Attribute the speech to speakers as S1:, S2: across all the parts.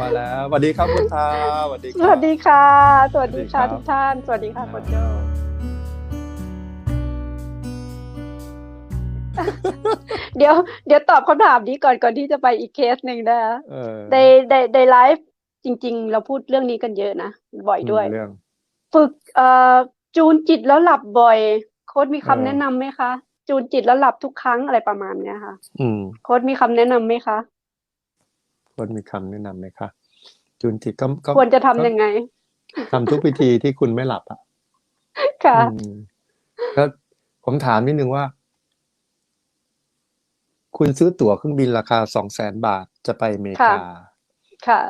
S1: มาแล้วสวัสดีครับคุณทาสวัสดีค
S2: ส
S1: รับ
S2: วัสดีค่ะ สวัสดีค่ะ
S1: สวัสดีครับ
S2: ทุกท่าน สวัสดีค่ะคุณโจเดี๋ยวเดี๋ยวตอบคำถามนี้ก่อนก่อนที่จะไปอีกเคสหนึ่งนะคะ
S1: เออ
S2: ในในในไลฟ์จริง ๆ เราพูดเรื่องนี้กันเยอะนะ บ่อยด้วย
S1: เรื่อง
S2: ฝึกเอ่อจูนจิตแล้วหลับบ่อย โค้ดมีคำ
S1: เออ
S2: แนะนำไหมคะ จูนจิตแล้วหลับทุกครั้งอะไรประมาณเนี้ยค่ะ
S1: อืม
S2: โค้ดมีคำแนะนำไหมคะ
S1: คนมีคำแนะนำไหมคะจูนจิตก็ก็
S2: ควรจะทำยังไง
S1: ทำทุกวิธีที่คุณไม่หลับอะ
S2: ค่ะ
S1: อืมก็ผมถามนิดนึงว่า คุณซื้อตั๋วเครื่องบินราคาสองแสนบาทจะไปอเมริกา
S2: ค่ะค่ะ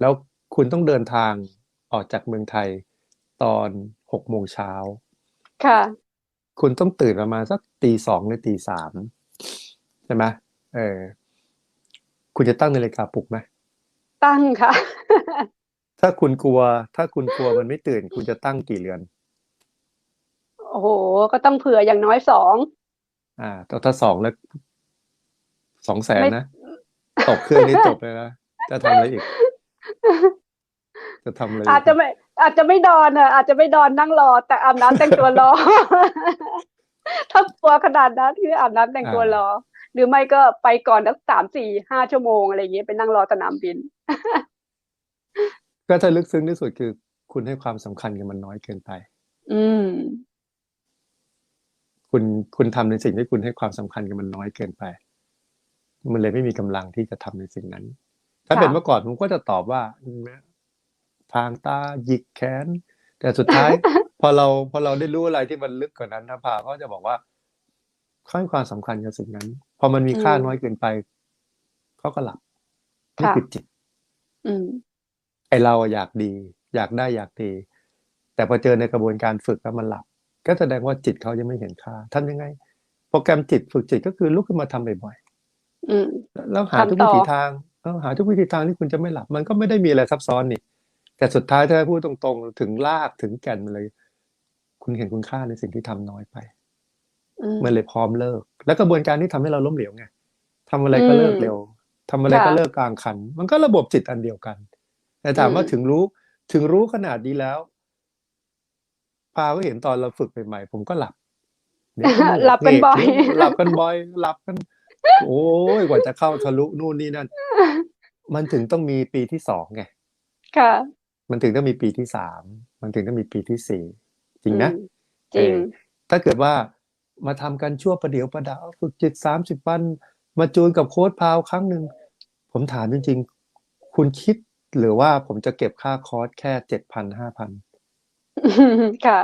S1: แล้วคุณต้องเดินทางออกจากเมืองไทยตอนหกโมงเช้า
S2: ค่ะ
S1: คุณต้องตื่นประมาณสักตีสองหรือตีสามใช่ไหมเออ คุณจะตั้งนาฬิกาปลุกไหม
S2: ตั้งค่ะ
S1: ถ้าคุณกลัว ถ้าคุณกลัวมันไม่ตื่น คุณจะตั้งกี่เรือน
S2: โอ้โห ก็ต้องเผื่ออย่างน้อยสอง
S1: อ่าแต่ถ้าสองแล้วสองแสน
S2: ไม่
S1: นะ ตกเครื่องนี้จบเลยนะ จะทำอะไรอีก จะทำอะไรก
S2: อาจจะไม่ อาจจะไม่ดอนอะ อาจจะไม่ดอนนั่งรอ แต่อาบน้ำแต่งตัวรอ ถ้ากลัวขนาดนั้นคืออาบน้ำแต่งตัวรอห รือไม่ก็ไปก่อนสักสามสี่ห้าชั่วโมงอะไรอย่างเงี้ยไปนั่งรอสนามบิน
S1: ก็ถ้าลึกซึ้งที่สุดคือ คุณให้ความสำคัญกับมันน้อยเกินไป
S2: อืม
S1: คุณคุณทำในสิ่งที่คุณให้ความสำคัญกับมันน้อยเกินไป มันเลยไม่มีกำลังที่จะทำในสิ่งนั้น ถ้า
S2: ค่ะ
S1: เป็นเมื่อก่อนผมก็จะตอบว่าอืมทางตาหยิกแขน แต่สุดท้าย พอเราพอเราได้รู้อะไรที่มันลึกกว่านั้นนะพาเขาจะบอกว่าเขาให้ความสำคัญกับสิ่งนั้น พอมันมีค่า
S2: อืม
S1: น้อยเกินไปเขาก็หลับนี่
S2: ค่ะ
S1: คือจิต
S2: อืม
S1: ไอเราอะอยากดี อยากได้อยากดี แต่พอเจอในกระบวนการฝึกแล้วมันหลับ ก็แสดงว่าจิตเขายังไม่เห็นค่าทำยังไง โปรแกรมจิตฝึกจิตก็คือลุกขึ้นมาทำบ่อย
S2: อืม
S1: ๆแล้วหา
S2: ทำ
S1: ทุก
S2: ต่
S1: วิ
S2: อ
S1: ธีทางเออหาทุกวิธีทางที่คุณจะไม่หลับ มันก็ไม่ได้มีอะไรซับซ้อนนี่ แต่สุดท้ายถ้าให้พูดตรงๆ ถึงรากถึงแก่นมันเลย คุณเห็นคุณค่าในสิ่งที่ทำน้อยไป
S2: อืม
S1: มันเลยพร้อมเลิก แล้วกระบวนการที่ทำให้เราล้มเหลวไงทำอะไรก็เลิก
S2: อืม
S1: เร็วทำอะไรก็
S2: ค่ะ
S1: เลิกกลางคัน มันก็ระบบจิตอันเดียวกัน แต่ถามว่า
S2: อืม
S1: ถึงรู้ถึงรู้ขนาดนี้แล้ว พาก็เห็นตอนเราฝึกใหม่ๆผมก็หลับเดี๋ยวก็ง่วง
S2: หลับกันบ่อย
S1: เดี๋วหลับกันบ่อยหลับกัน โอ้ยกว่าจะเข้าทะลุนู่นนี่นั่น มันถึงต้องมีปีที่สองไง
S2: ค่ะ
S1: มันถึงต้องมีปีที่สามมันถึงต้องมีปีที่สี่จริงนะ
S2: อืมจริง
S1: เออถ้าเกิดว่า มาทำกันชั่วประเดี๋ยวประดาวฝึกจิตสามสิบวัน มาจูนกับโค้ดพาวครั้งหนึ่ง ผมถามจริงๆ คุณคิดหรือว่าผมจะเก็บค่าคอร์สแค่เจ็ดพันห้าพัน
S2: ค่ะ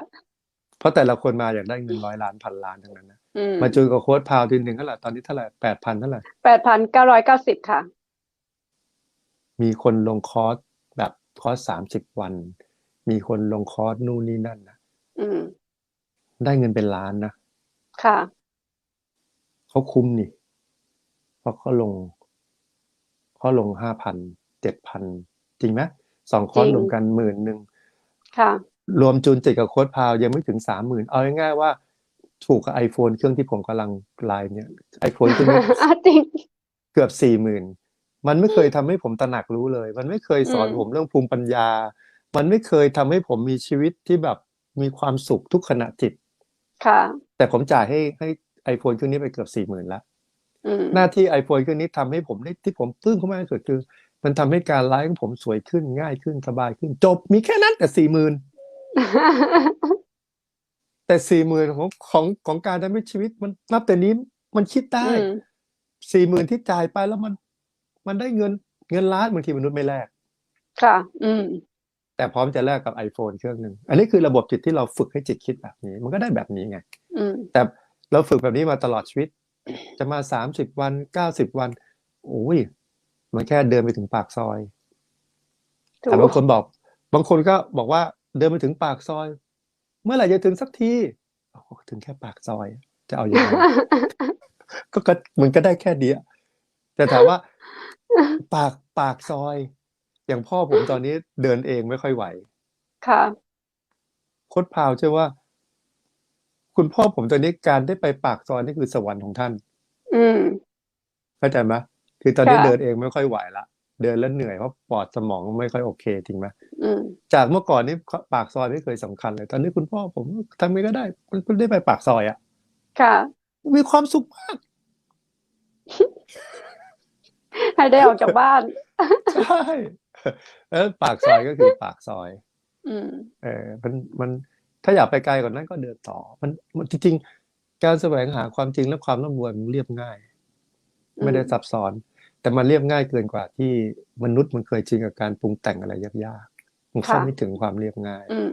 S1: เพราะแต่ละคนมาอยากได้เงินร้อยล้านพันล้านทั้งนั้นนะ
S2: อืม
S1: มาจูนกับโค้ดพาวทีหนึ่งเท่าไหร่ตอนนี้เท่าไหร่แปดพันเท่าไหร่
S2: แปดพันเก้าร้อยเก้าสิบค่ะ
S1: มีคนลงคอร์สแบบคอร์สสามสิบวัน มีคนลงคอร์สนู่นนี่นั่นนะ
S2: อืม
S1: ได้เงินเป็นล้านนะ
S2: ค่ะ
S1: เขาคุ้มนี่เพราะเขาลงเขาลงห้าพันเจ็ดพันจริงไหมสองคอร์ส
S2: จริง
S1: รวมกันหมื่นหนึ่ง
S2: ค่ะ
S1: รวมจูนจิตกับโค้ดพาวยังไม่ถึงสามหมื่นเอาง่ายๆว่า ถูกกับไอโฟนเครื่องที่ผมกำลังไลน์เนี่ยไอโฟนเครื่องนี้
S2: จริง
S1: เกือบสี่หมื่นมันไม่เคยทำให้ผมตระหนักรู้เลย มันไม่เคยสอน
S2: อืม
S1: ผมเรื่องภูมิปัญญา มันไม่เคยทำให้ผมมีชีวิตที่แบบมีความสุขทุกขณะจิต
S2: ค่ะ
S1: แต่ผมจ่ายให้ให้ไอโฟนเครื่องนี้ไปเกือบสี่หมื่นแล้ว
S2: อืม
S1: หน้าที่ iPhone เครื่องนี้ทำให้ผมได้ที่ผมปลื้มเขามากที่สุดคือ มันทำให้การไลฟ์ของผมสวยขึ้นง่ายขึ้นสบายขึ้น จบมีแค่นั้นแต่สี่หมื่นแต่สี่หมื่นของของของการทำให้ชีวิตมันนับแต่นี้มันคิดได้
S2: อืม
S1: สี่หมื่นที่จ่ายไปแล้วมัน มันได้เงินเงินล้านบางทีมนุษย์ไม่แลก
S2: ค่ะ อืม
S1: แต่พร้อมจะแลกกับ iPhone เครื่องหนึ่งอันนี้คือระบบจิตที่เราฝึกให้จิตคิดแบบนี้ มันก็ได้แบบนี้ไง
S2: อืม
S1: แต่เราฝึกแบบนี้มาตลอดชีวิต จะมาสามสิบวันเก้าสิบวันโอ้ยมันแค่เดินไปถึงปากซอย
S2: ถู
S1: แต่บาง
S2: ก
S1: คนบอก บางคนก็บอกว่าเดินไปถึงปากซอย เมื่อไหร่จะถึงสักทีโอ้โหถึงแค่ปากซอย จะเอาอย่างไรก็ก็มันก็ได้แค่เดียวแต่ถามว่า ปากปากซอย อย่างพ่อผมตอนนี้เดินเองไม่ค่อยไหว
S2: ค่ะ
S1: โคดพราวเชื่อว่า คุณพ่อผมตอนนี้การได้ไปปากซอยนี่คือสวรรค์ของท่าน
S2: อืม
S1: เข้าใจไหมคือตอนนี้
S2: ค่ะ
S1: เดินเองไม่ค่อยไหวละเดินแล้วเหนื่อยเพราะปอดสมองไม่ค่อยโอเคจริงไหม
S2: อืม
S1: จากเมื่อก่อนนี้ปากซอยไม่เคยสำคัญเลย ตอนนี้คุณพ่อผมทำไงก็ได้มันได้ไปปากซอยอะ
S2: ค่ะ
S1: มีความสุขมาก
S2: ให้ได้ออกจากบ้าน
S1: ใช่เออปากซอยก็คือปากซอย
S2: อืม
S1: เออมันมัน ถ้าอยากไปไกลกว่านั้นก็เดินต่อมันมันจริงๆการแสวงหาความจริงและความร่ำรวยมันเรียบง่าย ไม่ได้ซับซ้อน แต่มันเรียบง่ายเกินกว่าที่มนุษย์มันเคยชินกับการปรุงแต่งอะไรยากๆมันเข้า
S2: ค่ะ
S1: ไม่ถึงความเรียบง่าย
S2: อืม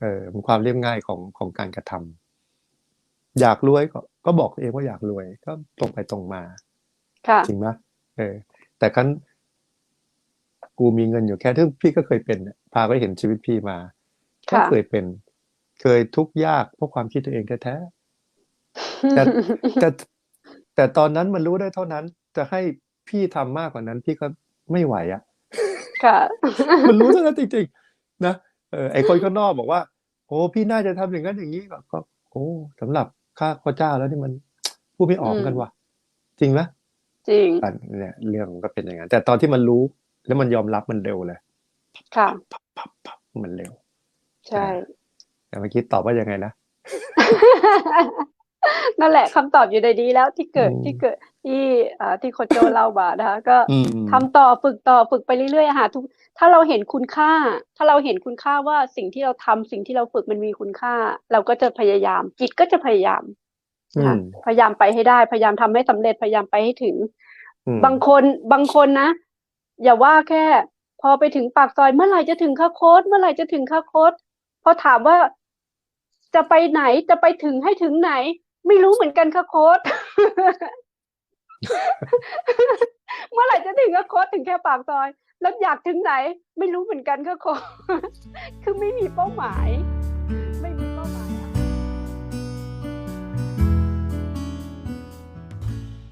S1: เออมันความเรียบง่ายของของการกระทำอยากรวยก็ก็บอกตัวเองว่าอยากรวย ก็ตรงไปตรงมา
S2: ค่ะ
S1: จริงไหมเออ แต่กันกูมีเงินอยู่แค่ที่พี่ก็เคยเป็นเนี่ยพาไปเห็นชีวิตพี่มา ก็
S2: ค่ะ
S1: เคยเป็น เคยทุกข์ยากเพราะความคิดตัวเองแท้ๆแต่แต่แต่ตอนนั้นมันรู้ได้เท่านั้น จะให้พี่ทำมากกว่านั้น พี่ก็ไม่ไหวอะ
S2: ค่ะ
S1: มันรู้เท่านั้นจริงๆนะเออไอคนข้างนอกบอกว่า โอ้พี่น่าจะทำอย่างนั้นอย่างนี้ก็ก็โอ้สำหรับข้าพเจ้าแล้วนี่มันพูดไม่ออกเหมือนกันว่ะ จริงไหม
S2: จริง
S1: อันเนี่ยเรื่องมันก็เป็นอย่างนั้นแต่ตอนที่มันรู้ แล้วมันยอมรับมันเร็วเลย
S2: ค่ะ
S1: พับพับพับมันเร็ว
S2: ใช่
S1: แต่เมื่อกี้ตอบว่ายังไงนะ
S2: นั่นแหละคำตอบอยู่ในนี้แล้วที่เกิด
S1: อืม
S2: ที่เกิดที่อ่าที่โคชโจเล่ามานะคะก็
S1: อืม
S2: ทำต่อฝึกต่อฝึกไปเรื่อยๆหาทุกถ้าเราเห็นคุณค่า ถ้าเราเห็นคุณค่าว่าสิ่งที่เราทำสิ่งที่เราฝึกมันมีคุณค่า เราก็จะพยายาม จิตก็จะพยายาม
S1: อื
S2: ค่ะ
S1: ม
S2: พยายามไปให้ได้ พยายามทำให้สำเร็จพยายามไปให้ถึง
S1: อืม
S2: บางคนบางคนนะ อย่าว่าแค่ พอไปถึงปากซอยเมื่อไหร่จะถึงค่าโค้ดเมื่อไหร่จะถึงค่าโค้ด พอถามว่าจะไปไหนจะไปถึงให้ถึงไหน ไม่รู้เหมือนกันค่ะโค้ดเมื่อไหร่จะถึงก็โค้ดถึงแค่ปากซอย แล้วอยากถึงไหน ไม่รู้เหมือนกันค่ะโค้ดคือไม่มีเป้าหมาย